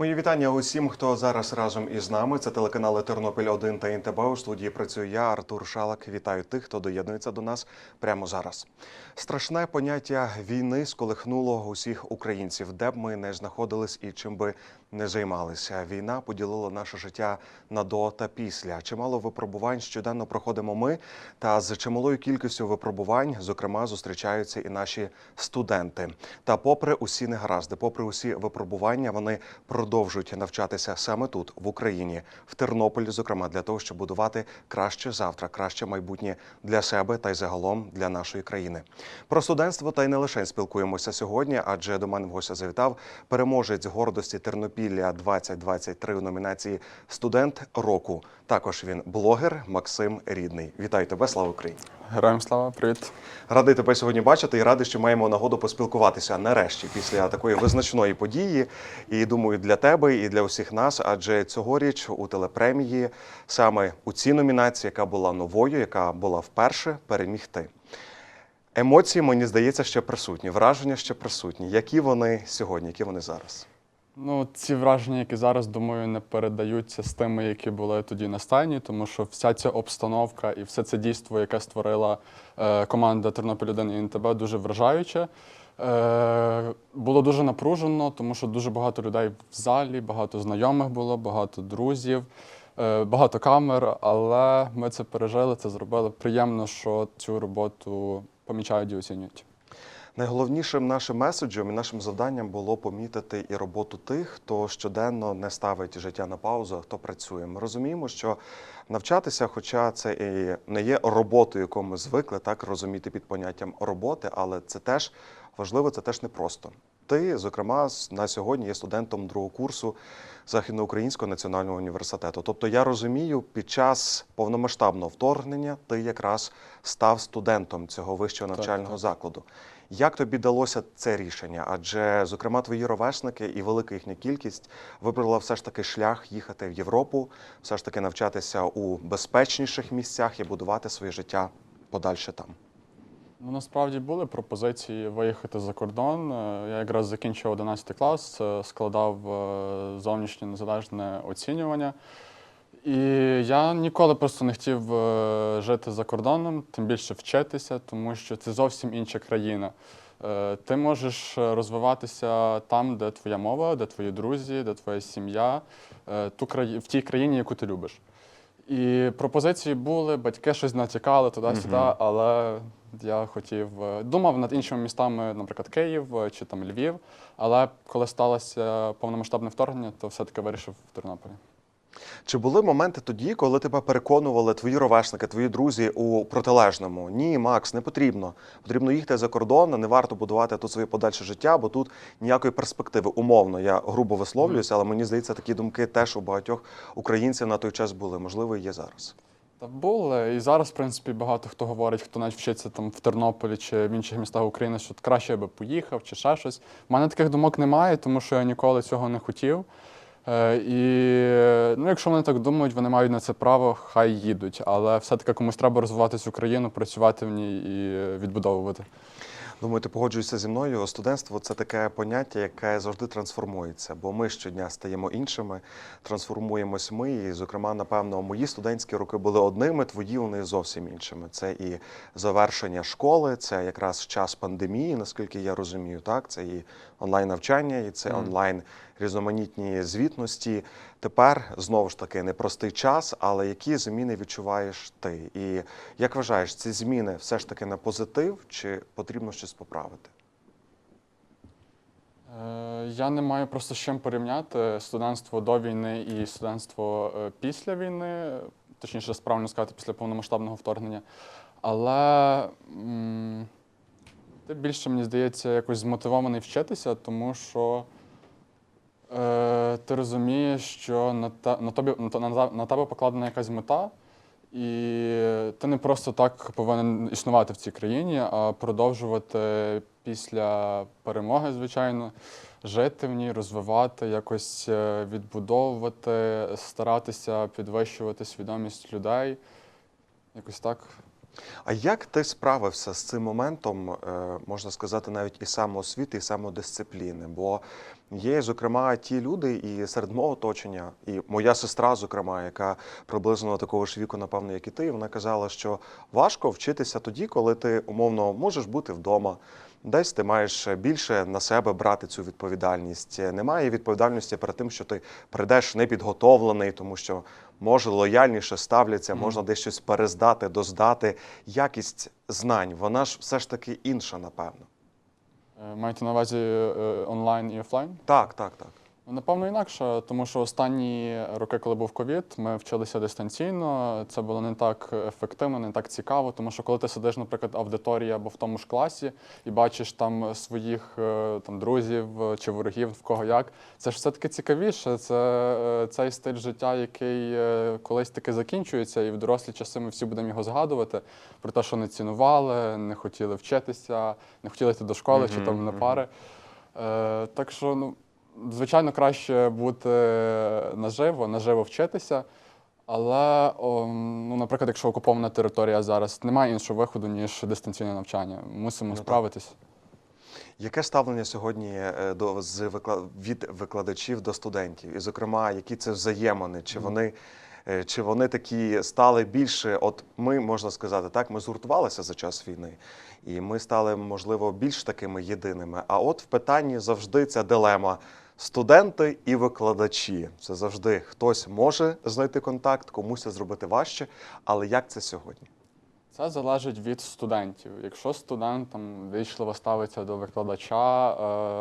Мої вітання усім, хто зараз разом із нами. Це телеканали Тернопіль 1 та НТБ. У студії працюю я, Артур Шалак. Вітаю тих, хто доєднується до нас прямо зараз. Страшне поняття війни сколихнуло усіх українців, де б ми не знаходились і чим би не займалися. Війна поділила наше життя на до та після. Чимало випробувань щоденно проходимо ми, та з чималою кількістю випробувань, зокрема, зустрічаються і наші студенти. Та попри усі негаразди, попри усі випробування, вони продовжують навчатися саме тут, в Україні, в Тернополі, зокрема, для того, щоб будувати краще завтра, краще майбутнє для себе та й загалом для нашої країни. Про студентство та й не лише спілкуємося сьогодні, адже до мене в гостя завітав переможець гордості Тернопілля 2023 у номінації Студент року. Також він блогер Максим Рідний. Вітаю тебе, слава Україні! Героям слава, привіт. Радий тебе сьогодні бачити і радий, що маємо нагоду поспілкуватися нарешті після такої визначної події. І думаю, для тебе і для усіх нас, адже цьогоріч у телепремії саме у цій номінації, яка була новою, яка була вперше, переміг ти. Емоції, мені здається, ще присутні, враження ще присутні. Які вони сьогодні, які вони зараз? Ну, ці враження, які зараз, думаю, не передаються з тими, які були тоді на стайні, тому що вся ця обстановка і все це дійство, яке створила е, команда Тернопіль 1 і НТБ, дуже вражаюче. Е, було дуже напружено, тому що дуже багато людей в залі, багато знайомих було, багато друзів, е, багато камер, але ми це пережили, це зробили. Приємно, що цю роботу помічають і оцінюють. Найголовнішим нашим меседжем і нашим завданням було помітити і роботу тих, хто щоденно не ставить життя на паузу, а хто працює. Ми розуміємо, що навчатися, хоча це і не є роботою, яку ми звикли так розуміти під поняттям роботи, але це теж важливо, це теж непросто. Ти, зокрема, на сьогодні є студентом другого курсу Західноукраїнського національного університету. Тобто я розумію, під час повномасштабного вторгнення ти якраз став студентом цього вищого Так, навчального так. закладу. Як тобі далося це рішення? Адже, зокрема, твої ровесники і велика їхня кількість вибрала все ж таки шлях їхати в Європу, все ж таки навчатися у безпечніших місцях і будувати своє життя подальше там. Ну, насправді були пропозиції виїхати за кордон. Е, Я якраз закінчив 11 клас, е, складав е, зовнішнє незалежне оцінювання. І я ніколи просто не хотів е, жити за кордоном, тим більше вчитися, тому що це зовсім інша країна. Е, Ти можеш розвиватися там, де твоя мова, де твої друзі, де твоя сім'я, е, в тій країні, яку ти любиш. І пропозиції були, батьки щось натякали туди-сюди, Мгм. але я хотів, думав над іншими містами, наприклад, Київ чи там Львів. Але коли сталося повномасштабне вторгнення, то все-таки вирішив в Тернополі. Чи були моменти тоді, коли тебе переконували твої ровесники, твої друзі у протилежному? Ні, Макс, не потрібно. Потрібно їхати за кордон, не варто будувати тут своє подальше життя, бо тут ніякої перспективи. Умовно, я грубо висловлююся, але мені здається, такі думки теж у багатьох українців на той час були. Можливо, і є зараз. Та були. І зараз, в принципі, багато хто говорить, хто навіть вчиться там в Тернополі чи в інших містах України, що краще би поїхав чи ще щось. У мене таких думок немає, тому що я ніколи цього не хотів. Е, І ну, якщо вони так думають, вони мають на це право, хай їдуть. Але все-таки комусь треба розвивати цю країну, працювати в ній і відбудовувати. Думаю, ти погоджуєшся зі мною. Студентство це таке поняття, яке завжди трансформується, бо ми щодня стаємо іншими, трансформуємось ми. І, зокрема, напевно, мої студентські роки були одними, твої вони зовсім іншими. Це і завершення школи, це якраз час пандемії, наскільки я розумію. Так, це і онлайн навчання, і це онлайн різноманітні звітності. Тепер знову ж таки непростий час, але які зміни відчуваєш ти? І як вважаєш, ці зміни все ж таки на позитив, чи потрібно щось поправити? Е, Я не маю просто з чим порівняти студентство до війни і студентство е, після війни, точніше, справильно сказати, після повномасштабного вторгнення. Але ти більше, мені здається, якось змотивований вчитися, тому що е, ти розумієш, що на, те, на, тобі, на, на, на тебе покладена якась мета, і ти не просто так повинен існувати в цій країні, а продовжувати після перемоги, звичайно, жити в ній, розвивати, якось е, відбудовувати, старатися підвищувати свідомість людей. Якось так. А як ти справився з цим моментом, е, можна сказати, навіть і самоосвіти, і самодисципліни? Бо є, зокрема, ті люди, і серед мого оточення, і моя сестра, зокрема, яка приблизно такого ж віку, напевно, як і ти, вона казала, що важко вчитися тоді, коли ти умовно можеш бути вдома. Десь ти маєш більше на себе брати цю відповідальність. Немає відповідальності перед тим, що ти прийдеш непідготовлений, тому що може лояльніше ставляться, можна десь щось перездати, доздати. Якість знань, вона ж все ж таки інша, напевно. Е, Маєте на увазі е, онлайн і офлайн? Так, так, так. Ну, Напевно, інакше, тому що останні роки, коли був ковід, ми вчилися дистанційно. Це було не так ефективно, не так цікаво, тому що коли ти сидиш, наприклад, в аудиторії або в тому ж класі і бачиш там своїх е, там друзів е, чи ворогів, в кого як, це ж все-таки цікавіше. Це е, цей стиль життя, який колись таки закінчується, і в дорослі часи ми всі будемо його згадувати про те, що не цінували, не хотіли вчитися, не хотіли йти до школи чи там на пари. Е, так що, ну. Звичайно, краще бути наживо, наживо вчитися. Але, о, ну, наприклад, якщо окупована територія зараз, немає іншого виходу, ніж дистанційне навчання. Мусимо Ну, справитись. Яке ставлення сьогодні е, до з викла- від викладачів до студентів? І, зокрема, які це взаємини? Чи вони, е, чи вони такі стали більше? От ми можна сказати, так, ми згуртувалися за час війни, і ми стали, можливо, більш такими єдиними. А от в питанні завжди ця дилема. Студенти і викладачі це завжди хтось може знайти контакт, комусь це зробити важче. Але як це сьогодні? Це залежить від студентів. Якщо студент там вічливо ставиться до викладача,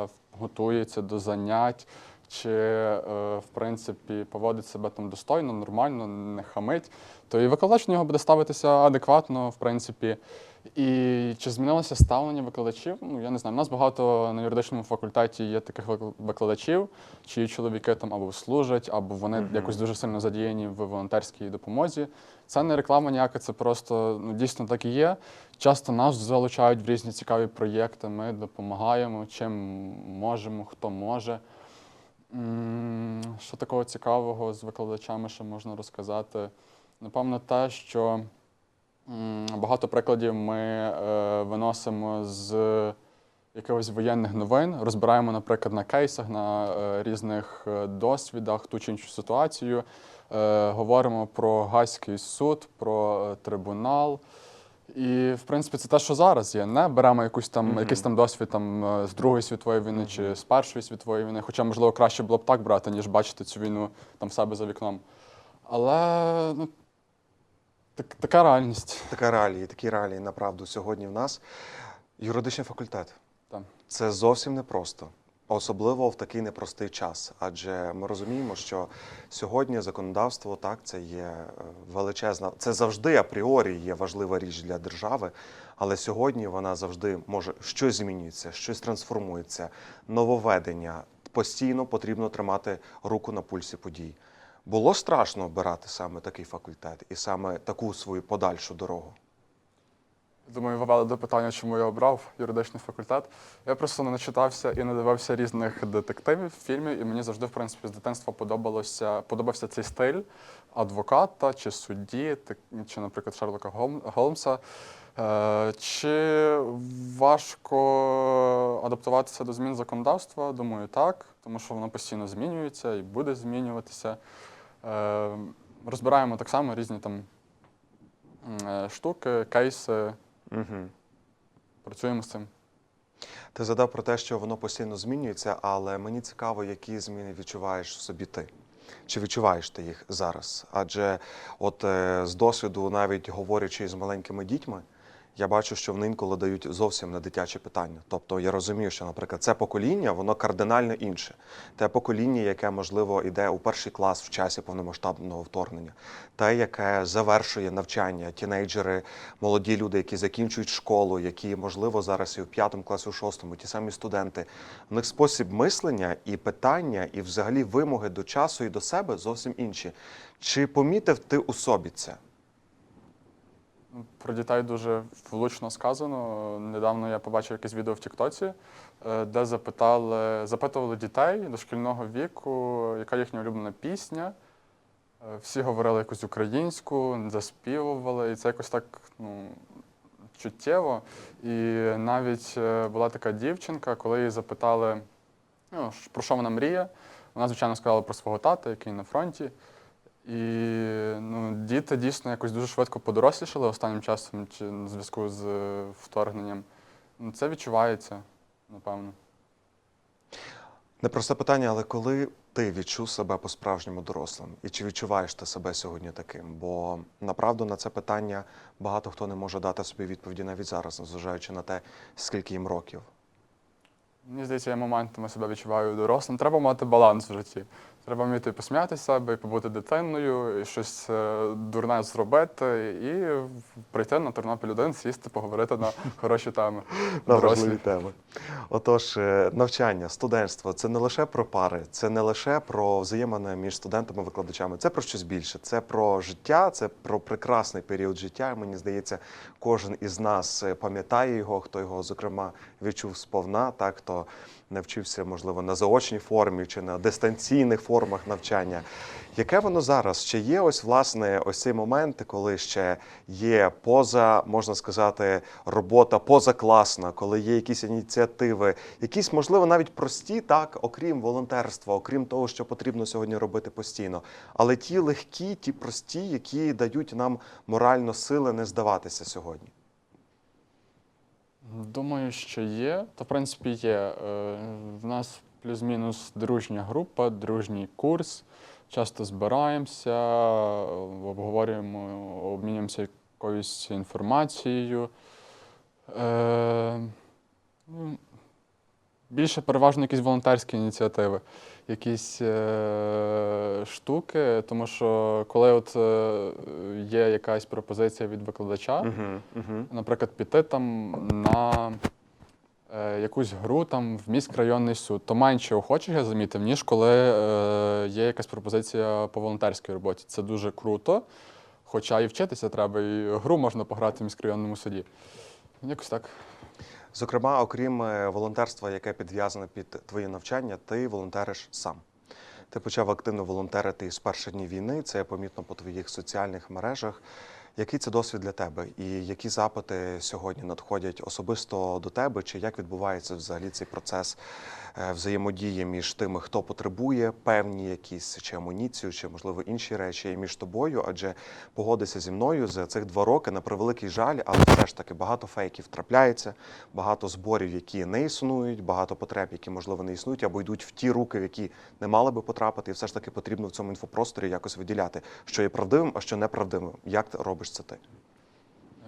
е, готується до занять, чи е, в принципі поводить себе там достойно, нормально, не хамить, то і викладач до нього буде ставитися адекватно, в принципі. І чи змінилося ставлення викладачів? Ну я не знаю. У нас багато на юридичному факультеті є таких вик- викладачів, чиї чоловіки там або служать, або вони Мгм. якось дуже сильно задіяні в волонтерській допомозі. Це не реклама ніяка, це просто ну, дійсно так і є. Часто нас залучають в різні цікаві проєкти. Ми допомагаємо, чим можемо, хто може. Що такого цікавого з викладачами ще можна розказати? Напевно, те, що багато прикладів ми е, виносимо з якихось воєнних новин, розбираємо, наприклад, на кейсах, на е, різних е, досвідах ту чи іншу ситуацію. Говоримо про Гаазький суд, про трибунал. І, в принципі, це те, що зараз є. Не беремо якусь там, Мгм. якийсь там досвід там, з Другої світової війни чи з Першої світової війни. Хоча, можливо, краще було б так брати, ніж бачити цю війну там в себе за вікном. Але ну, так, така реальність. Така реалії, такі реалії направду сьогодні в нас. Юридичний факультет. Так. Це зовсім непросто, особливо в такий непростий час. Адже ми розуміємо, що сьогодні законодавство так це є е, величезна, це завжди апріорі є важлива річ для держави. Але сьогодні вона завжди може щось змінюється, щось трансформується, нововведення. Постійно потрібно тримати руку на пульсі подій. Було страшно обирати саме такий факультет і саме таку свою подальшу дорогу. Думаю, ви вели до питання, чому я обрав юридичний факультет. Я просто не начитався і не дивився різних детективів, фільмів, і мені завжди, в принципі, з дитинства подобалося, подобався цей стиль адвоката чи судді, чи, наприклад, Шерлока Голм- Голмса. Е, Чи важко адаптуватися до змін законодавства? Думаю, так, тому що воно постійно змінюється і буде змінюватися. Е, Розбираємо так само різні там е, штуки, кейси, Угу. працюємо з цим. Ти задав про те, що воно постійно змінюється, але мені цікаво, які зміни відчуваєш в собі ти. Чи відчуваєш ти їх зараз? Адже от е, з досвіду, навіть говорячи з маленькими дітьми, я бачу, що вони інколи дають зовсім не дитячі питання. Тобто я розумію, що, наприклад, це покоління, воно кардинально інше. Те покоління, яке, можливо, йде у перший клас в часі повномасштабного вторгнення, те, яке завершує навчання, тінейджери, молоді люди, які закінчують школу, які, можливо, зараз і в п'ятому класі, у шостому, ті самі студенти. У них спосіб мислення і питання, і взагалі вимоги до часу і до себе зовсім інші. Чи помітив ти у собі це? Про дітей дуже влучно сказано. Недавно я побачив якесь відео в Тіктоці, е, де запитали, запитували дітей дошкільного віку, яка їхня улюблена пісня. Е, Всі говорили якусь українську, заспівували, і це якось так ну, чуттєво. І навіть е, була така дівчинка, коли її запитали, ну, про що вона мріє. Вона, звичайно, сказала про свого тата, який на фронті. І ну, діти дійсно якось дуже швидко подорослішали останнім часом чи в зв'язку з е, вторгненням. Ну, Це відчувається, напевно. Непросте питання, але коли ти відчув себе по-справжньому дорослим? І чи відчуваєш ти себе сьогодні таким? Бо направду на це питання багато хто не може дати собі відповіді навіть зараз, незважаючи на те, скільки їм років. Мені здається, я моментами себе відчуваю дорослим. Треба мати баланс в житті. Треба вміти посміяти з себе і побути дитиною, і щось е, дурне зробити, і прийти на Тернопіль 1, сісти, поговорити на хороші теми. На важливі теми. Отож, е, навчання, студентство це не лише про пари, це не лише про взаємини між студентами і викладачами. Це про щось більше. Це про життя, це про прекрасний період життя. Мені здається, кожен із нас е, пам'ятає його, хто його, зокрема, відчув сповна, так хто навчився, можливо, на заочній формі чи на дистанційних формах навчання. Яке воно зараз? Чи є ось власне ось цей момент, коли ще є поза, можна сказати, робота позакласна, коли є якісь ініціативи, якісь, можливо, навіть прості, так, окрім волонтерства, окрім того, що потрібно сьогодні робити постійно, але ті легкі, ті прості, які дають нам морально сили не здаватися сьогодні. Думаю, що є. Та, в принципі, є. Е, В нас плюс-мінус дружня група, дружній курс. Часто збираємося, обговорюємо, обмінюємося якоюсь інформацією. Е, ну, Більше переважно якісь волонтерські ініціативи, якісь е, штуки, тому що коли от е, є якась пропозиція від викладача, Угу, угу. наприклад, піти там на е, якусь гру там в міськрайонний суд, то менше охочих я замітив, ніж коли е, є якась пропозиція по волонтерській роботі. Це дуже круто, хоча і вчитися треба, і гру можна пограти в міськрайонному суді. Якось так. Зокрема, окрім е, волонтерства, яке підв'язане під твої навчання, ти волонтериш сам. Ти почав активно волонтерити з перших днів війни. Це помітно по твоїх соціальних мережах. Який це досвід для тебе? І які запити сьогодні надходять особисто до тебе? Чи як відбувається взагалі цей процес е, взаємодії між тими, хто потребує певні якісь чи амуніцію, чи можливо інші речі, і між тобою? Адже погодися зі мною за цих два роки на превеликий жаль, але все ж таки багато фейків трапляється, багато зборів, які не існують, багато потреб, які можливо не існують, або йдуть в ті руки, в які не мали би потрапити, і все ж таки потрібно в цьому інфопросторі якось виділяти, що є правдивим, а що неправдивим. Як ти робиш це ти?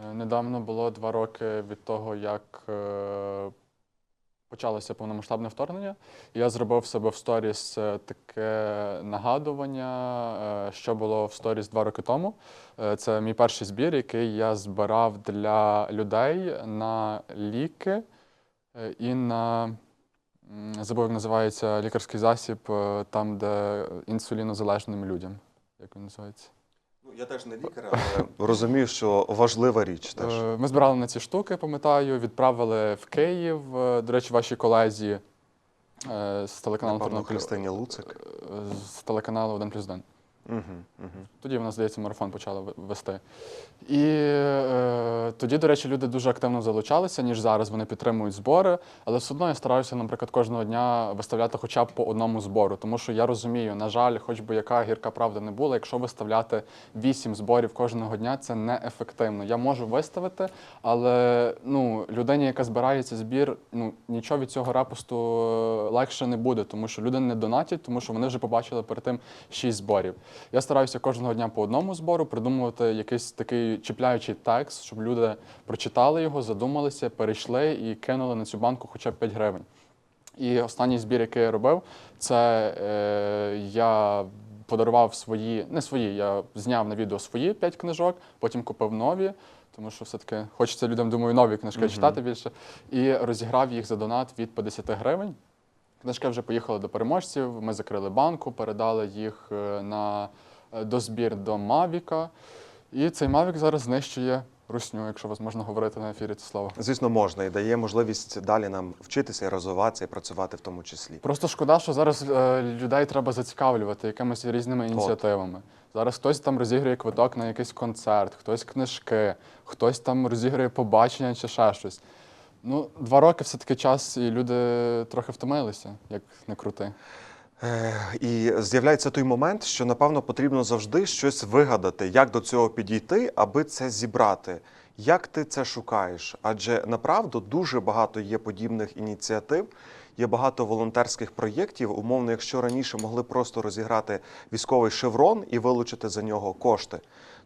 Е, Недавно було два роки від того, як е, почалося повномасштабне вторгнення. Я зробив себе в сторіс е, таке нагадування, що було в сторіс два роки тому. Це мій перший збір, який я збирав для людей на ліки і на забув, як називається лікарський засіб, там, де інсулінозалежним людям. Як він називається? Я теж не лікар, але розумію, що важлива річ теж. Е, Ми збирали на ці штуки, пам'ятаю, відправили в Київ. Е, До речі, вашій колезі е, з телеканалу Тернопіль. Христині Луцик. е, З телеканалу 1 плюс 1. Тоді вона, здається, марафон почала вести. І е, тоді, до речі, люди дуже активно залучалися, ніж зараз. Вони підтримують збори. Але все одно я стараюся, наприклад, кожного дня виставляти хоча б по одному збору. Тому що я розумію, на жаль, хоч би яка гірка правда не була, якщо виставляти вісім зборів кожного дня, це неефективно. Я можу виставити, але ну, людині, яка збирає цей збір, ну нічого від цього репосту е, легше не буде, тому що люди не донатять, тому що вони вже побачили перед тим шість зборів. Я стараюся кожного дня по одному збору придумувати якийсь такий чіпляючий текст, щоб люди прочитали його, задумалися, перейшли і кинули на цю банку хоча б 5 гривень. І останній збір, який я робив, це е, я подарував свої, не свої, я зняв на відео свої 5 книжок, потім купив нові, тому що все-таки хочеться людям, думаю, нові книжки Мгм. читати більше. І розіграв їх за донат від 50 гривень. Книжки вже поїхали до переможців. Ми закрили банку, передали їх е, на е, дозбір до Мавіка. І цей Мавік зараз знищує русню, якщо вас можна говорити на ефірі це слово. Звісно, можна і дає можливість далі нам вчитися і розвиватися, і працювати в тому числі. Просто шкода, що зараз е, людей треба зацікавлювати якимись різними ініціативами. Зараз хтось там розігрує квиток на якийсь концерт, хтось книжки, хтось там розігрує побачення чи ще щось. Ну, два роки все-таки час, і люди трохи втомилися, як не крути. Е, І з'являється той момент, що напевно потрібно завжди щось вигадати, як до цього підійти, аби це зібрати. Як ти це шукаєш? Адже направду дуже багато є подібних ініціатив, є багато волонтерських проєктів. Умовно, якщо раніше могли просто розіграти військовий шеврон і вилучити за нього кошти,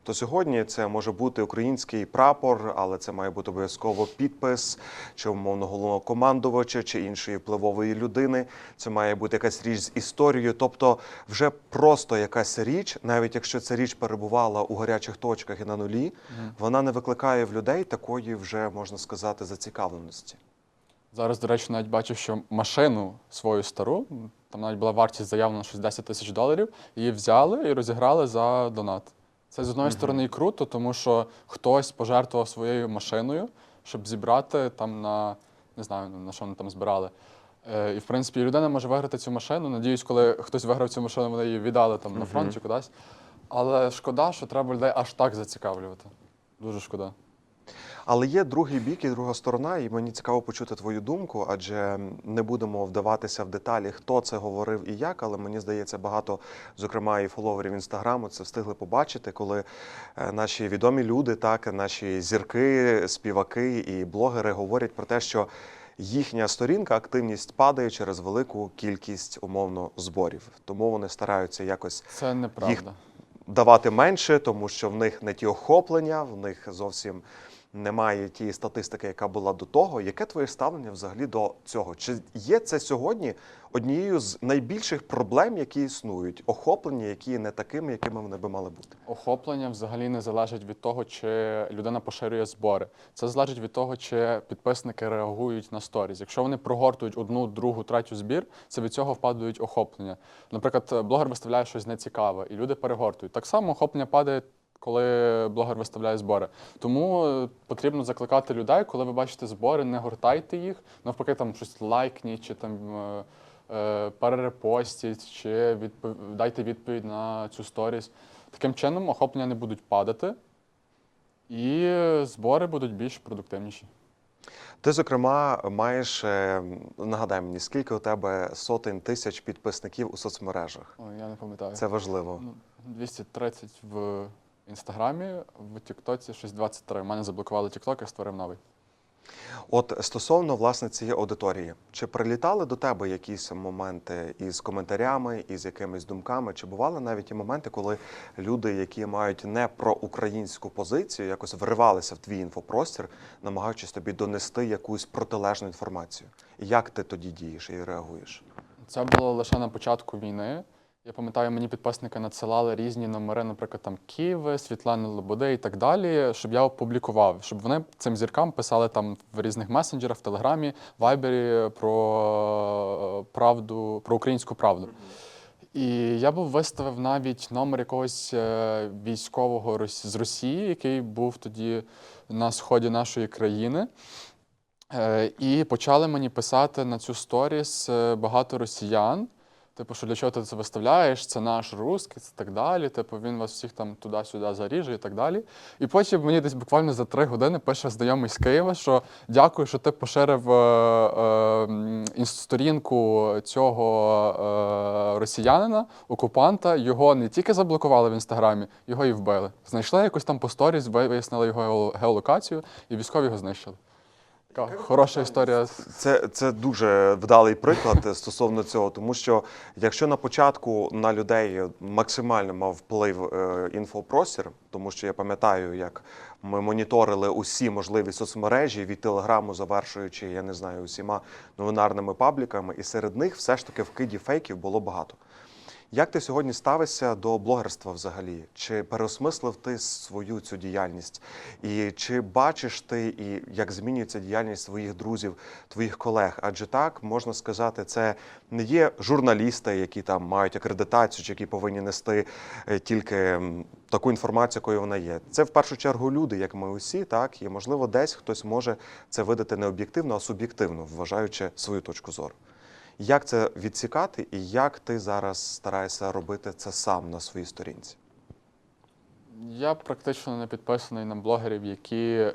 то сьогодні це може бути український прапор, але це має бути обов'язково підпис чи умовно головнокомандувача, чи іншої впливової людини. Це має бути якась річ з історією. Тобто, вже просто якась річ, навіть якщо ця річ перебувала у гарячих точках і на нулі, вона не викликає в людей такої вже можна сказати зацікавленості. Зараз, до речі, навіть бачив, що машину свою стару, там навіть була вартість заявлена щось 10 тисяч доларів, її взяли і розіграли за донат. Це з одної сторони і круто, тому що хтось пожертвував своєю машиною, щоб зібрати там на не знаю на що вони там збирали. Е, і в принципі людина може виграти цю машину. Надіюсь, коли хтось виграв цю машину, вони її віддали там на фронт чи кудись. Але шкода, що треба людей аж так зацікавлювати. Дуже шкода. Але є другий бік і друга сторона, і мені цікаво почути твою думку, адже не будемо вдаватися в деталі, хто це говорив і як, але мені здається, багато, зокрема, і фоловерів інстаграму це встигли побачити, коли е, наші відомі люди, так наші зірки, співаки і блогери говорять про те, що їхня сторінка, активність падає через велику кількість умовно зборів. Тому вони стараються якось Це неправда. давати менше, тому що в них не ті охоплення, в них зовсім немає тієї статистики, яка була до того. Яке твоє ставлення взагалі до цього? Чи є це сьогодні однією з найбільших проблем, які існують? Охоплення, які не такими, якими вони би мали бути? Охоплення взагалі не залежить від того, чи людина поширює збори. Це залежить від того, чи підписники реагують на сторіз. Якщо вони прогортують одну, другу, третю збір, це від цього впадають охоплення. Наприклад, блогер виставляє щось нецікаве, і люди перегортують. Так само охоплення падає. Коли блогер виставляє збори, тому е, потрібно закликати людей, коли ви бачите збори, не гортайте їх, навпаки, там щось лайкніть, чи там е, е, перерепостіть, чи відпов... дайте відповідь на цю сторіс. Таким чином охоплення не будуть падати, і збори будуть більш продуктивніші. Ти, зокрема, маєш нагадай мені, скільки у тебе сотень тисяч підписників у соцмережах? Ой, я не пам'ятаю. Це важливо. Ну, 230 в інстаграмі, в Тіктоці щось 23. У мене заблокували Тікток, я створив новий. От стосовно власне цієї аудиторії, чи прилітали до тебе якісь моменти із коментарями, із якимись думками? Чи бували навіть і моменти, коли люди, які мають не проукраїнську позицію, якось вривалися в твій інфопростір, намагаючись тобі донести якусь протилежну інформацію? Як ти тоді дієш і реагуєш? Це було лише на початку війни. Я пам'ятаю, мені підписники надсилали різні номери, наприклад, там Києви, Світлани Лободи і так далі, щоб я опублікував, щоб вони цим зіркам писали там в різних месенджерах, в Телеграмі, Вайбері про е, правду, про українську правду. І я був виставив навіть номер якогось е, військового з Росії, який був тоді на сході нашої країни. Е, І почали мені писати на цю сторіс багато росіян. Типу, що для чого ти це виставляєш? Це наш русський, це так далі. Типу, він вас всіх там туди-сюди заріже і так далі. І потім мені десь буквально за три години пише знайомий з Києва, що дякую, що ти поширив е, е, сторінку цього е, росіянина, окупанта. Його не тільки заблокували в інстаграмі, його і вбили. Знайшли якось там по сторіс, вияснили його геолокацію, і військові його знищили. Така хороша історія. Це, це дуже вдалий приклад стосовно цього, тому що якщо на початку на людей максимально мав вплив е, інфопростір, тому що я пам'ятаю, як ми моніторили усі можливі соцмережі від телеграму, завершуючи, я не знаю, усіма новинарними пабліками, і серед них все ж таки вкидів фейків було багато. Як ти сьогодні ставишся до блогерства взагалі? Чи переосмислив ти свою цю діяльність? І чи бачиш ти, і як змінюється діяльність твоїх друзів, твоїх колег? Адже так можна сказати, це не є журналісти, які там мають акредитацію, чи які повинні нести е, тільки таку інформацію, якою вона є. Це в першу чергу люди, як ми усі, так і можливо, десь хтось може це видати не об'єктивно, а суб'єктивно, вважаючи свою точку зору. Як це відсікати, і як ти зараз стараєшся робити це сам на своїй сторінці? Я практично не підписаний на блогерів, які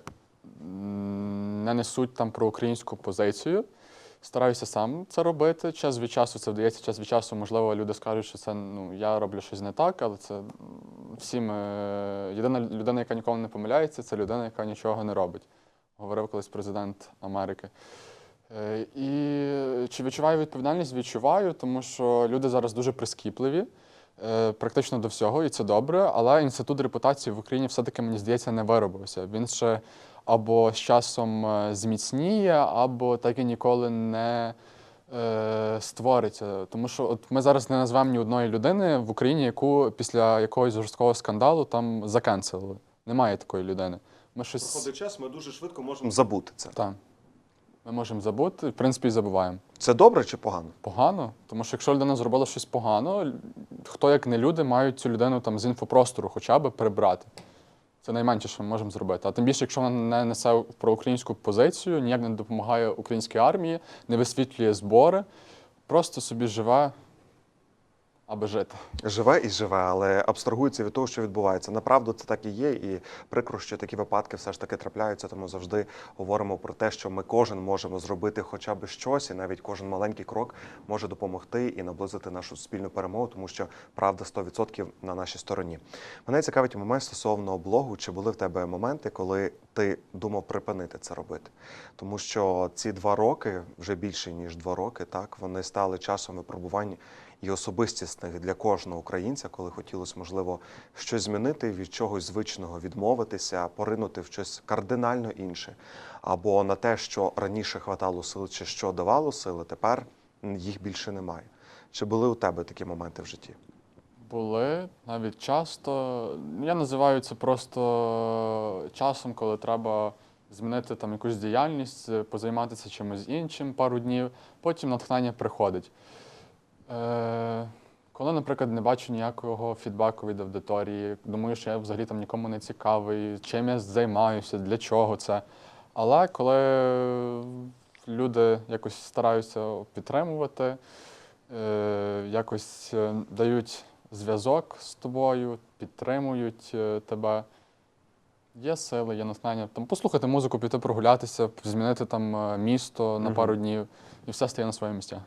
не несуть там про українську позицію. Стараюся сам це робити. Час від часу це вдається, час від часу, можливо, люди скажуть, що це ну, я роблю щось не так, але це всім. Єдина людина, яка ніколи не помиляється, це людина, яка нічого не робить. Говорив колись президент Америки. Е, І чи відчуваю відповідальність? Відчуваю, тому що люди зараз дуже прискіпливі е, практично до всього, і це добре. Але інститут репутації в Україні все-таки, мені здається, не виробився. Він ще або з часом е, зміцніє, або так і ніколи не створиться. Тому що от ми зараз не назвемо ні одної людини в Україні, яку після якогось жорсткого скандалу там закенселили. Немає такої людини. Ми щось Проходить час, ми дуже швидко можемо забути це. так. Ми можемо забути, в принципі, і забуваємо. Це добре чи погано? Погано, тому що якщо людина зробила щось погано, хто як не люди мають цю людину там з інфопростору хоча б прибрати. Це найменше, що ми можемо зробити. А тим більше, якщо вона не несе проукраїнську позицію, ніяк не допомагає українській армії, не висвітлює збори, просто собі живе, аби жити. Живе і живе, але абстрагується від того, що відбувається. Направду це так і є, і прикро, що такі випадки все ж таки трапляються. Тому завжди говоримо про те, що ми кожен можемо зробити хоча б щось, і навіть кожен маленький крок може допомогти і наблизити нашу спільну перемогу, тому що правда 100% на нашій стороні. Мене цікавить момент стосовно блогу. Чи були в тебе моменти, коли ти думав припинити це робити? Тому що ці два роки, вже більше ніж два роки, так вони стали часом випробувань і особистісних для кожного українця, коли хотілося, можливо, щось змінити, від чогось звичного відмовитися, поринути в щось кардинально інше, або на те, що раніше хватало сил, чи що давало сили, тепер їх більше немає. Чи були у тебе такі моменти в житті? Були навіть часто. Я називаю це просто часом, коли треба змінити там якусь діяльність, позайматися чимось іншим пару днів, потім натхнення приходить. Е, коли, наприклад, не бачу ніякого фідбеку від аудиторії, думаю, що я взагалі там нікому не цікавий, чим я займаюся, для чого це. Але коли люди якось стараються підтримувати, е, якось е, дають зв'язок з тобою, підтримують тебе. Є сили, є натхнення. Там послухати музику, піти прогулятися, змінити там місто на пару днів, і все стає на своє місця.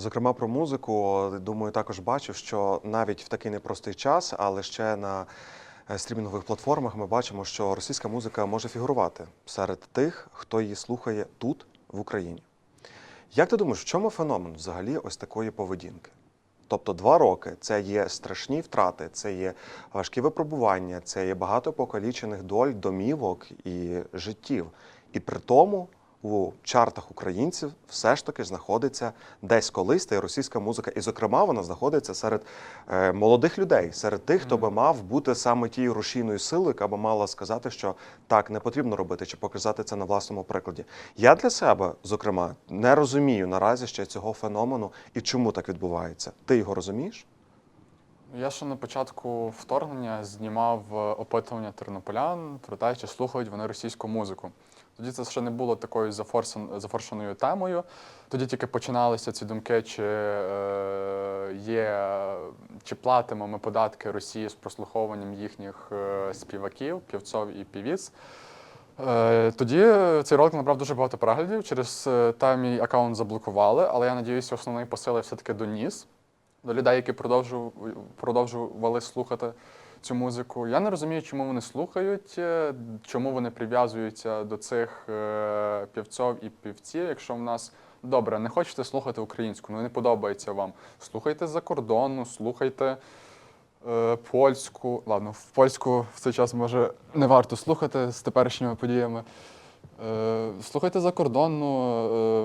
Зокрема, про музику, думаю, також бачив, що навіть в такий непростий час, але ще на е, стрімінгових платформах ми бачимо, що російська музика може фігурувати серед тих, хто її слухає тут, в Україні. Як ти думаєш, в чому феномен взагалі ось такої поведінки? Тобто два роки це є страшні втрати, це є важкі випробування, це є багато покалічених доль, домівок і життів. І при тому у чартах українців все ж таки знаходиться десь колись та й російська музика. І, зокрема, вона знаходиться серед е, молодих людей, серед тих, хто би мав бути саме тією рушійною силою, яка би мала сказати, що так не потрібно робити, чи показати це на власному прикладі. Я для себе, зокрема, не розумію наразі ще цього феномену і чому так відбувається. Ти його розумієш? Я ще на початку вторгнення знімав е, опитування тернополян про те, чи слухають вони російську музику. Тоді це ще не було такою зафоршеною темою. Тоді тільки починалися ці думки, чи е, є, чи платимо ми податки Росії з прослуховуванням їхніх е, співаків, півцов і півіць. Е, Тоді цей ролик набрав дуже багато переглядів. Через те мій аккаунт заблокували, але я надіюся, основний посил все-таки доніс до людей, які продовжували слухати цю музику. Я не розумію, чому вони слухають, е, чому вони прив'язуються до цих е, півців і півців, якщо в нас добре, не хочете слухати українську, ну не подобається вам. Слухайте за кордону, слухайте е, польську. Ладно, в польську в цей час може не варто слухати з теперішніми подіями. Е, Слухайте закордонну,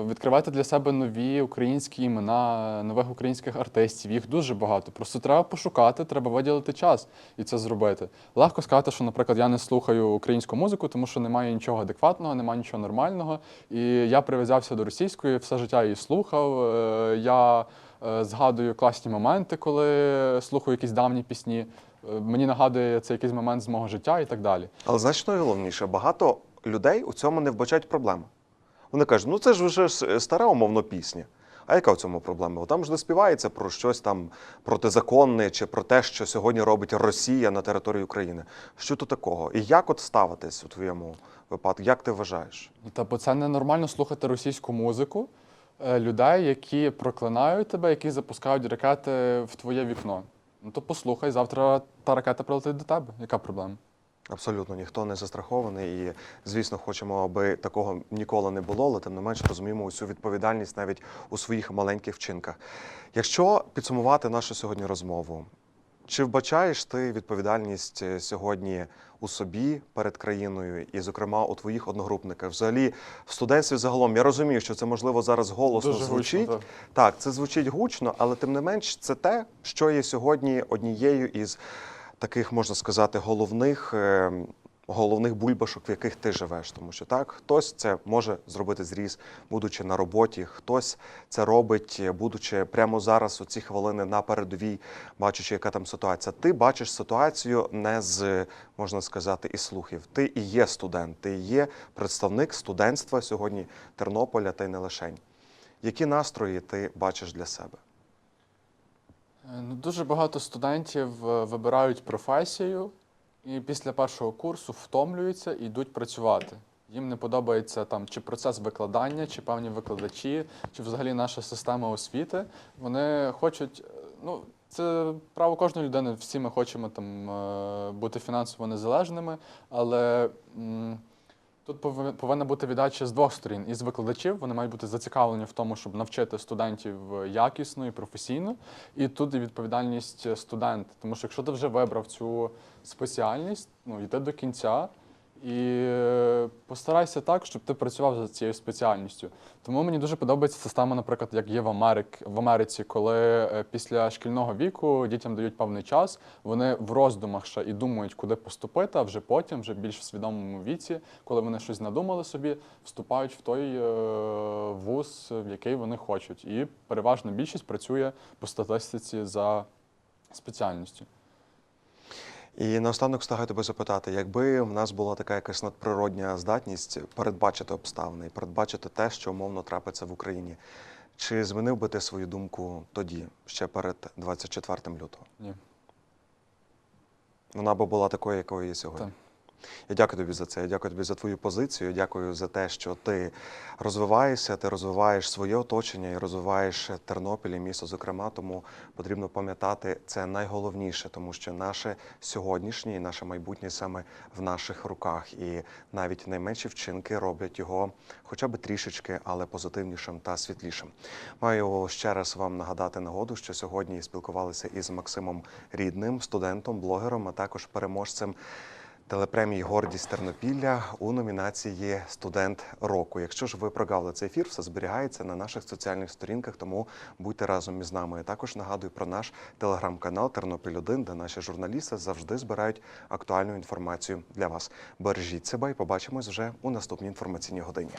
е, відкривайте для себе нові українські імена, нових українських артистів. Їх дуже багато. Просто треба пошукати, треба виділити час і це зробити. Легко сказати, що, наприклад, я не слухаю українську музику, тому що немає нічого адекватного, немає нічого нормального. І я прив'язався до російської, все життя її слухав. Е, Я згадую класні моменти, коли слухаю якісь давні пісні. Мені нагадує це якийсь момент з мого життя і так далі. Але знаєш, що найголовніше, багато людей у цьому не вбачають проблеми. Вони кажуть, ну це ж вже стара умовно пісня. А яка в цьому проблема? Бо Там ж не співається про щось там протизаконне чи про те, що сьогодні робить Росія на території України. Що тут такого? І як от ставитись у твоєму випадку? Як ти вважаєш? Ну, Та бо це ненормально слухати російську музику е, людей, які проклинають тебе, які запускають ракети в твоє вікно. Ну то послухай, завтра та ракета прилетить до тебе. Яка проблема? Абсолютно ніхто не застрахований, і звісно, хочемо, аби такого ніколи не було, але тим не менше розуміємо усю відповідальність навіть у своїх маленьких вчинках. Якщо підсумувати нашу сьогодні розмову, чи вбачаєш ти відповідальність е, сьогодні у собі перед країною, і, зокрема, у твоїх одногрупниках? Взагалі, в студентстві загалом я розумію, що це можливо зараз голосно Дуже звучить. гучно, так. Так, це звучить гучно, але тим не менш, це те, що є сьогодні однією із таких, можна сказати, головних. е, Головних бульбашок, в яких ти живеш, тому що так хтось це може зробити зріз, будучи на роботі, хтось це робить, е, будучи прямо зараз у ці хвилини на передовій, бачачи, яка там ситуація. Ти бачиш ситуацію не з можна сказати із слухів. Ти і є студент, ти і є представник студентства сьогодні Тернополя та й не лишень. Які настрої ти бачиш для себе? Е, Ну, дуже багато студентів е, вибирають професію і після першого курсу втомлюються і йдуть працювати. Їм не подобається там чи процес викладання, чи певні викладачі, чи взагалі наша система освіти. Вони хочуть, е, ну це право кожної людини. Всі ми хочемо там бути фінансово незалежними, але Тут пови- повинна бути віддача з двох сторін. І з викладачів вони мають бути зацікавлені в тому, щоб навчити студентів якісно і професійно. І тут і відповідальність студента. Тому що якщо ти вже вибрав цю спеціальність, ну йди до кінця і е, постарайся так, щоб ти працював за цією спеціальністю. Тому мені дуже подобається система, наприклад, як є в Америці, в Америці, коли е, після шкільного віку дітям дають певний час, вони в роздумах ще і думають, куди поступити, а вже потім, вже більш в свідомому віці, коли вони щось надумали собі, вступають в той е, вуз, в який вони хочуть. І переважна більшість працює по статистиці за спеціальністю. І наостанок встигаю тебе запитати, якби в нас була така якась надприродня здатність передбачити обставини і передбачити те, що умовно трапиться в Україні, чи змінив би ти свою думку тоді, ще перед 24 лютого? Ні. Вона би була такою, якою є сьогодні. Так. Я дякую тобі за це. Я дякую тобі за твою позицію. Дякую за те, що ти розвиваєшся, ти розвиваєш своє оточення і розвиваєш Тернопіль і місто. Зокрема, тому потрібно пам'ятати це найголовніше, тому що наше сьогоднішнє і наше майбутнє саме в наших руках. І навіть найменші вчинки роблять його хоча б трішечки, але позитивнішим та світлішим. Маю ще раз вам нагадати нагоду, що сьогодні спілкувалися із Максимом Рідним, студентом, блогером, а також переможцем телепремії Гордість Тернопілля у номінації Студент року. Якщо ж ви прогавили цей ефір, все зберігається на наших соціальних сторінках, тому будьте разом із нами. Я також нагадую про наш телеграм-канал Тернопіль 1 де наші журналісти завжди збирають актуальну інформацію для вас. Бережіть себе і побачимось вже у наступній інформаційній годині.